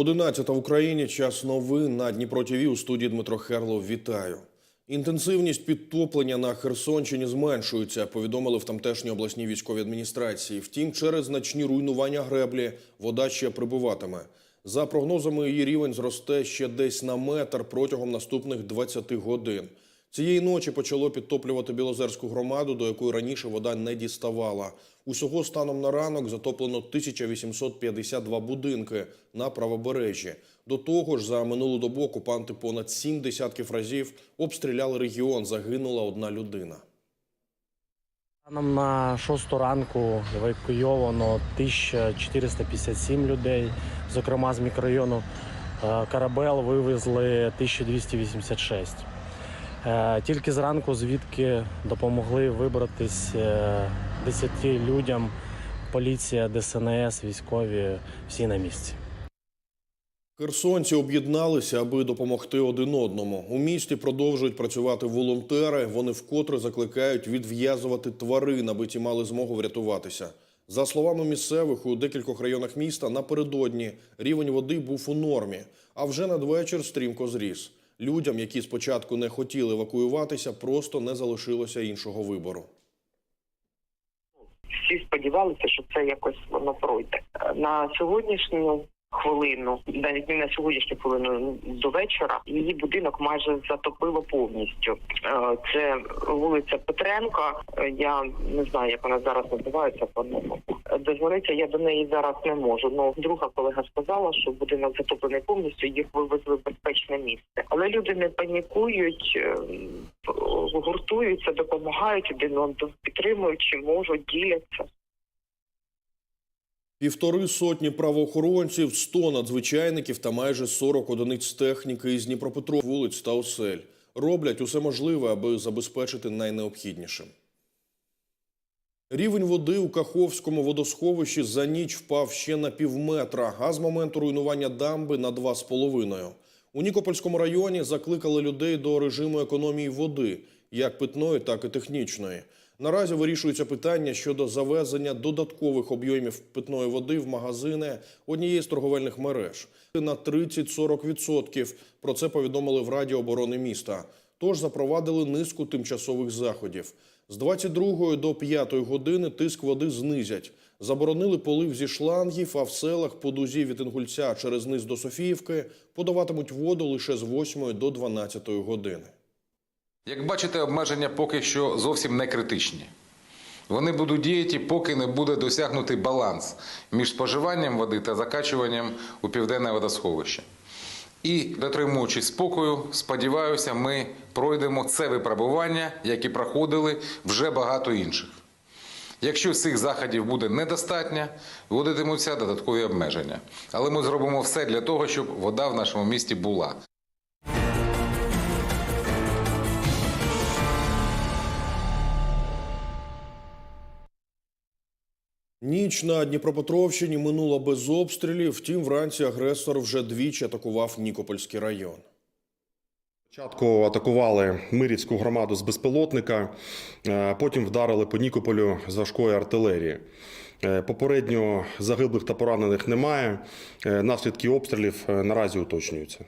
11 в Україні. Час новин на Дніпро ТВ у студії Дмитро Херлов. Вітаю. Інтенсивність підтоплення на Херсонщині зменшується, повідомили в тамтешній обласній військовій адміністрації. Втім, через значні руйнування греблі вода ще прибуватиме. За прогнозами, її рівень зросте ще десь на метр протягом наступних 20 годин. Цієї ночі почало підтоплювати Білозерську громаду, до якої раніше вода не діставала. Усього станом на ранок затоплено 1852 будинки на правобережжі. До того ж, за минулу добу окупанти понад сім десятків разів обстріляли регіон. Загинула одна людина. Станом на 6 ранку евакуйовано 1457 людей, зокрема з мікрорайону е, Карабел вивезли 1286. Е, Тільки зранку звідки допомогли вибратись е, 10 людям. Поліція, ДСНС, військові всі на місці. Херсонці об'єдналися, аби допомогти один одному. У місті продовжують працювати волонтери. Вони вкотре закликають відв'язувати тварин, аби ті мали змогу врятуватися. За словами місцевих, у декількох районах міста напередодні рівень води був у нормі, а вже надвечір стрімко зріс. Людям, які спочатку не хотіли евакуюватися, просто не залишилося іншого вибору. всі сподівалися, що це якось воно пройде. На сьогоднішню хвилину, навіть не на сьогоднішню хвилину до вечора, її будинок майже затопило повністю. Е, Це вулиця Петренка. Е, Я не знаю, як вона зараз називається по-новому. Дозвонитися я до неї зараз не можу. Ну друга колега сказала, що будинок затоплений повністю. Їх вивезли в безпечне місце. Але люди не панікують, е, гуртуються, допомагають один одному, підтримують, чи можуть, діляться. Півтори сотні правоохоронців, 100 надзвичайників та майже 40 одиниць техніки із Дніпропетров, вулиць та осель роблять усе можливе, аби забезпечити найнеобхіднішим. Рівень води у Каховському водосховищі за ніч впав ще на півметра, а з моменту руйнування дамби на два з половиною. У Нікопольському районі закликали людей до режиму економії води, як питної, так і технічної. Наразі вирішується питання щодо завезення додаткових об'ємів питної води в магазини однієї з торговельних мереж на 30-40%. Про це повідомили в Раді оборони міста. Тож запровадили низку тимчасових заходів. З 22 до 5 години тиск води знизять. Заборонили полив зі шлангів, а в селах по дузі від Інгульця через низ до Софіївки подаватимуть воду лише з 8 до 12 години. Як бачите, обмеження поки що зовсім не критичні. Вони будуть діяти, поки не буде досягнутий баланс між споживанням води та закачуванням у південне водосховище. І, дотримуючись спокою, сподіваюся, ми пройдемо це випробування, як і проходили вже багато інших. Якщо цих заходів буде недостатньо, вводитимуться додаткові обмеження. Але ми зробимо все для того, щоб вода в нашому місті була. Ніч на Дніпропетровщині минула без обстрілів. Втім, вранці агресор вже двічі атакував Нікопольський район. Спочатку атакували Мирівську громаду з безпілотника, е, потім вдарили по Нікополю з важкої артилерії. Е, Попередньо загиблих та поранених немає. Е, Наслідки обстрілів наразі уточнюються.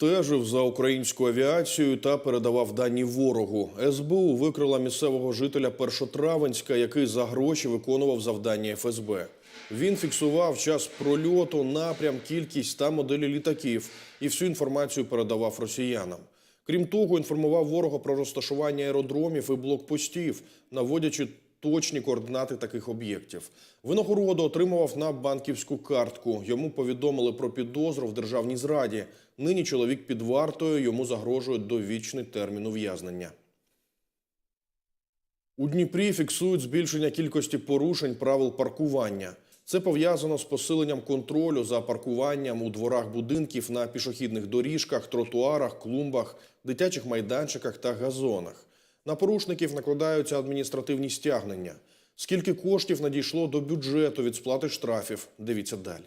Стежив за українською авіацією та передавав дані ворогу. СБУ викрила місцевого жителя Першотравенська, який за гроші виконував завдання ФСБ. Він фіксував час прольоту, напрям, кількість та моделі літаків і всю інформацію передавав росіянам. Крім того, інформував ворога про розташування аеродромів і блокпостів, наводячи точні координати таких об'єктів. Винагороду отримував на банківську картку. Йому повідомили про підозру в державній зраді. Нині чоловік під вартою йому загрожує довічний термін ув'язнення. У Дніпрі фіксують збільшення кількості порушень правил паркування. Це пов'язано з посиленням контролю за паркуванням у дворах будинків на пішохідних доріжках, тротуарах, клумбах, дитячих майданчиках та газонах. На порушників накладаються адміністративні стягнення. Скільки коштів надійшло до бюджету від сплати штрафів? Дивіться далі.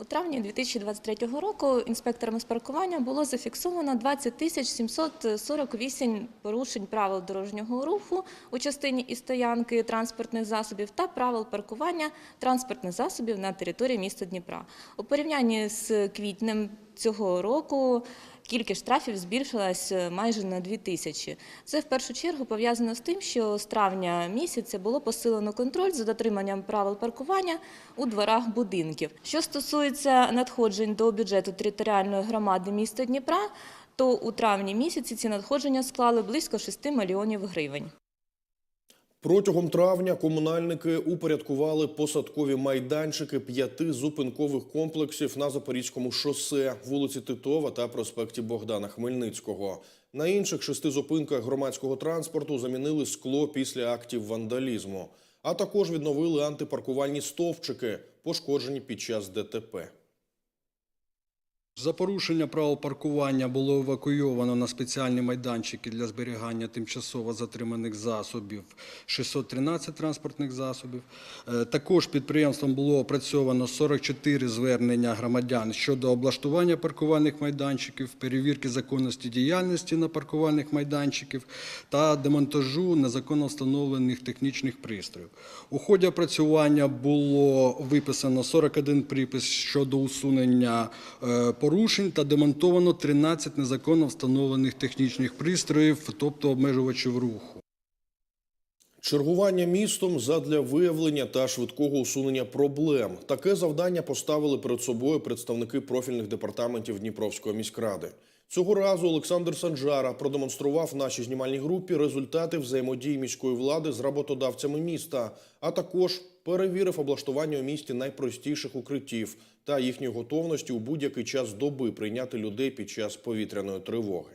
У травні 2023 року інспекторами з паркування було зафіксовано 20 тисяч 748 порушень правил дорожнього руху у частині і стоянки транспортних засобів та правил паркування транспортних засобів на території міста Дніпра. У порівнянні з квітнем цього року кількість штрафів збільшилась майже на 2 тисячі. Це в першу чергу пов'язано з тим, що з травня місяця було посилено контроль за дотриманням правил паркування у дворах будинків. Що стосується надходжень до бюджету територіальної громади міста Дніпра, то у травні місяці ці надходження склали близько 6 мільйонів гривень. Протягом травня комунальники упорядкували посадкові майданчики п'яти зупинкових комплексів на Запорізькому шосе, вулиці Титова та проспекті Богдана Хмельницького. На інших шести зупинках громадського транспорту замінили скло після актів вандалізму, а також відновили антипаркувальні стовпчики, пошкоджені під час ДТП. За порушення правил паркування було евакуйовано на спеціальні майданчики для зберігання тимчасово затриманих засобів 613 транспортних засобів. Е, Також підприємством було опрацьовано 44 звернення громадян щодо облаштування паркувальних майданчиків, перевірки законності діяльності на паркувальних майданчиків та демонтажу незаконно встановлених технічних пристроїв. У ході опрацювання було виписано 41 припис щодо усунення е, порушень та демонтовано 13 незаконно встановлених технічних пристроїв, тобто обмежувачів руху. Чергування містом задля виявлення та швидкого усунення проблем. Таке завдання поставили перед собою представники профільних департаментів Дніпровської міськради. Цього разу Олександр Санджара продемонстрував нашій знімальній групі результати взаємодії міської влади з роботодавцями міста, а також перевірив облаштування у місті найпростіших укриттів та їхньої готовності у будь-який час доби прийняти людей під час повітряної тривоги.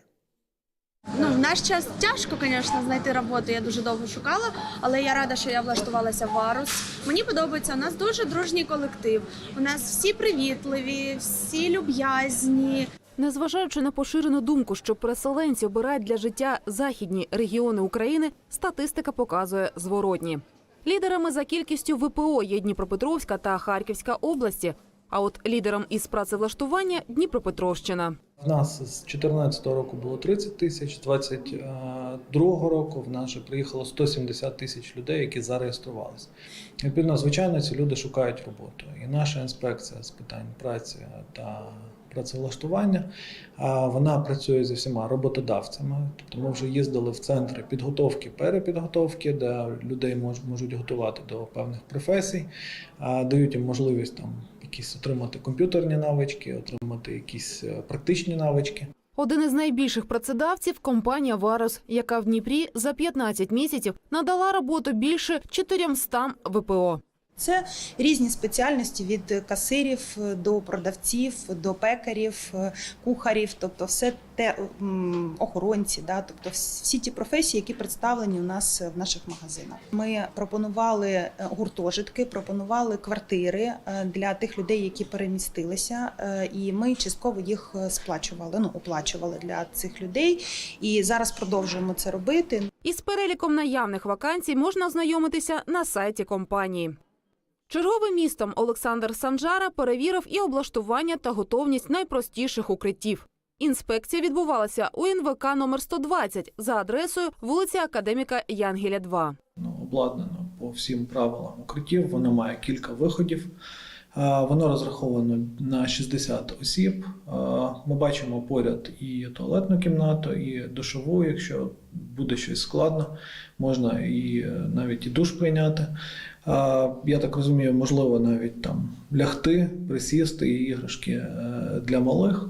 Ну, в наш час тяжко, звісно, знайти роботу. Я дуже довго шукала, але я рада, що я влаштувалася в Варус. Мені подобається. У нас дуже дружній колектив. У нас всі привітливі, всі люб'язні. Незважаючи на поширену думку, що переселенці обирають для життя західні регіони України, статистика показує зворотні. Лідерами за кількістю ВПО є Дніпропетровська та Харківська області. А от лідером із працевлаштування Дніпропетровщина. В нас з 2014 року було 30 тисяч, з 2022 року в нас вже приїхало 170 тисяч людей, які зареєструвалися. Відповідно, звичайно, ці люди шукають роботу. І наша інспекція з питань праці та працевлаштування вона працює зі всіма роботодавцями. Тобто ми вже їздили в центри підготовки, перепідготовки, де людей мож, можуть готувати до певних професій, дають їм можливість там якісь отримати комп'ютерні навички, отримати якісь е, практичні навички. Один із найбільших працедавців компанія Варус, яка в Дніпрі за 15 місяців надала роботу більше 400 ВПО. Це різні спеціальності від касирів до продавців, до пекарів, кухарів, тобто все те охоронці, да, тобто всі ті професії, які представлені у нас в наших магазинах. Ми пропонували е, гуртожитки, пропонували квартири е, для тих людей, які перемістилися, е, і ми частково їх е, сплачували, ну оплачували для цих людей. І зараз продовжуємо це робити. Із переліком наявних вакансій можна ознайомитися на сайті компанії. Черговим містом Олександр Санжара перевірив і облаштування та готовність найпростіших укриттів. Інспекція відбувалася у НВК номер 120 за адресою вулиця Академіка Янгеля 2. Ну, обладнано по всім правилам укриттів. Воно має кілька виходів. Воно розраховано на 60 осіб. Ми бачимо поряд і туалетну кімнату, і душову. Якщо буде щось складно, можна і е, навіть і душ прийняти. Я так розумію, можливо, навіть там лягти, присісти і іграшки е, для малих.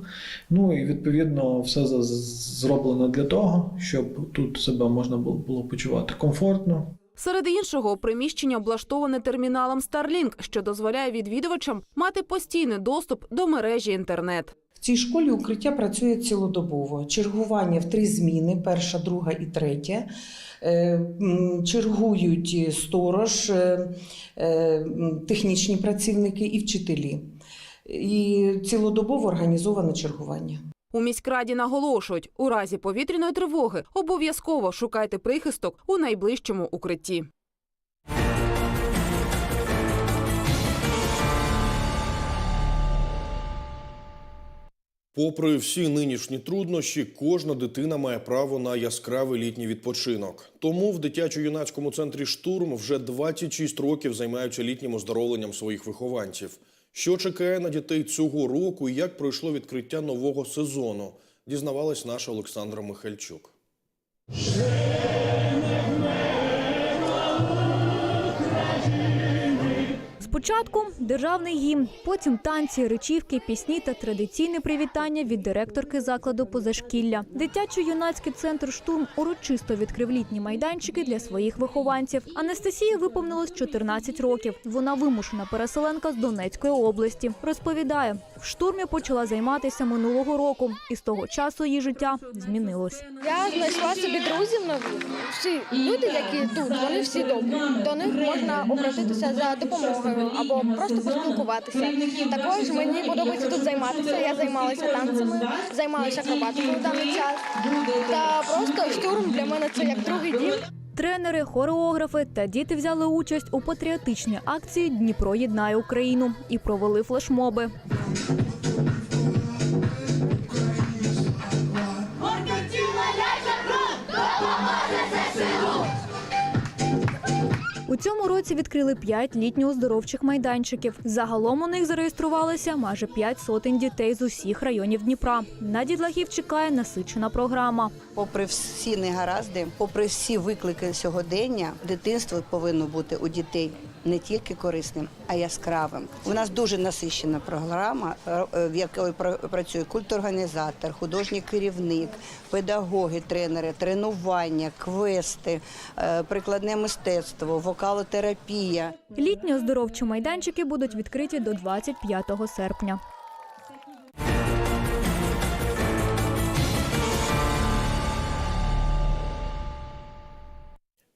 Ну і відповідно все зроблено для того, щоб тут себе можна було почувати комфортно. Серед іншого, приміщення облаштоване терміналом Starlink, що дозволяє відвідувачам мати постійний доступ до мережі інтернет. В цій школі укриття працює цілодобово. Чергування в три зміни: перша, друга і третя. Е, Чергують сторож, е, е, технічні працівники і вчителі. І цілодобово організоване чергування. У міськраді наголошують, у разі повітряної тривоги обов'язково шукайте прихисток у найближчому укритті. Попри всі нинішні труднощі, кожна дитина має право на яскравий літній відпочинок. Тому в дитячо-юнацькому центрі штурм вже 26 років займаються літнім оздоровленням своїх вихованців. Що чекає на дітей цього року і як пройшло відкриття нового сезону, дізнавалась наша Олександра Михальчук. Спочатку державний гімн, потім танці, речівки, пісні та традиційне привітання від директорки закладу позашкілля. Дитячо-юнацький центр штурм урочисто відкрив літні майданчики для своїх вихованців. Анастасії виповнилось 14 років. Вона вимушена переселенка з Донецької області. Розповідає, в штурмі почала займатися минулого року, і з того часу її життя змінилось. Я знайшла собі друзів нових. Всі люди, які тут, вони всі добрі. До них можна обратитися за допомогою або просто поспілкуватися. Також мені подобається тут займатися. Я займалася танцями, займалася акробатикою в даний час. Та просто штурм для мене це як другий дім. Тренери, хореографи та діти взяли участь у патріотичній акції Дніпро єднає Україну і провели флешмоби. У цьому році відкрили п'ять літньо-оздоровчих майданчиків. Загалом у них зареєструвалося майже п'ять сотень дітей з усіх районів Дніпра. На дідлахів чекає насичена програма. Попри всі негаразди, попри всі виклики сьогодення, дитинство повинно бути у дітей не тільки корисним, а яскравим. У нас дуже насичена програма, е, в якій пра- працює культорганізатор, художній керівник, педагоги, тренери, тренування, квести, е, прикладне мистецтво, вокалотерапія. Літні оздоровчі майданчики будуть відкриті до 25 серпня.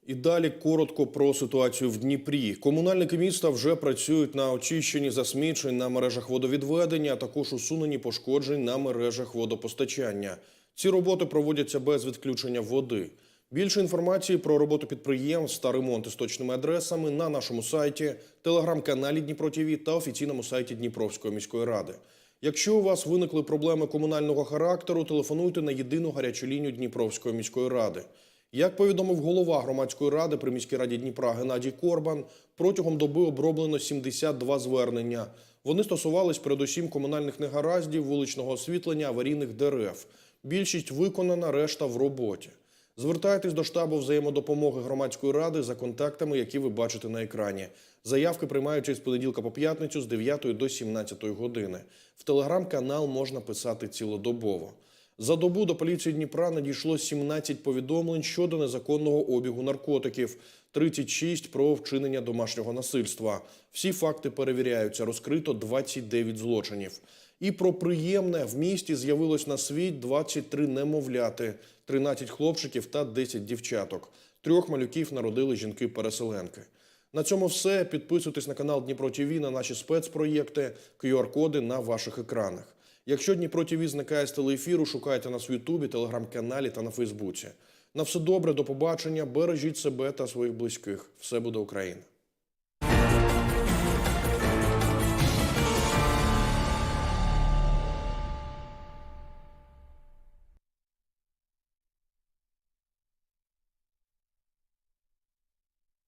І далі коротко про ситуацію в Дніпрі. Комунальники міста вже працюють на очищенні засмічень на мережах водовідведення, а також усуненні пошкоджень на мережах водопостачання. Ці роботи проводяться без відключення води. Більше інформації про роботу підприємств та ремонт із точними адресами на нашому сайті, телеграм-каналі Дніпро ТІВІ та офіційному сайті Дніпровської міської ради. Якщо у вас виникли проблеми комунального характеру, телефонуйте на єдину гарячу лінію Дніпровської міської ради. Як повідомив голова громадської ради при міській раді Дніпра Геннадій Корбан, протягом доби оброблено 72 звернення. Вони стосувались передусім комунальних негараздів, вуличного освітлення, аварійних дерев. Більшість виконана, решта в роботі. Звертайтесь до штабу взаємодопомоги громадської ради за контактами, які ви бачите на екрані. Заявки приймаються з понеділка по п'ятницю з 9 до 17 години. В телеграм-канал можна писати цілодобово. За добу до поліції Дніпра надійшло 17 повідомлень щодо незаконного обігу наркотиків, 36 про вчинення домашнього насильства. Всі факти перевіряються. Розкрито 29 злочинів. І про приємне в місті з'явилось на світ 23 немовляти, 13 хлопчиків та 10 дівчаток. Трьох малюків народили жінки-переселенки. На цьому все. Підписуйтесь на канал Дніпро ТІВІ, на наші спецпроєкти, QR-коди на ваших екранах. Якщо Дніпро ТІВІ зникає з телеефіру, шукайте нас в Ютубі, телеграм-каналі та на Фейсбуці. На все добре, до побачення. Бережіть себе та своїх близьких. Все буде Україна.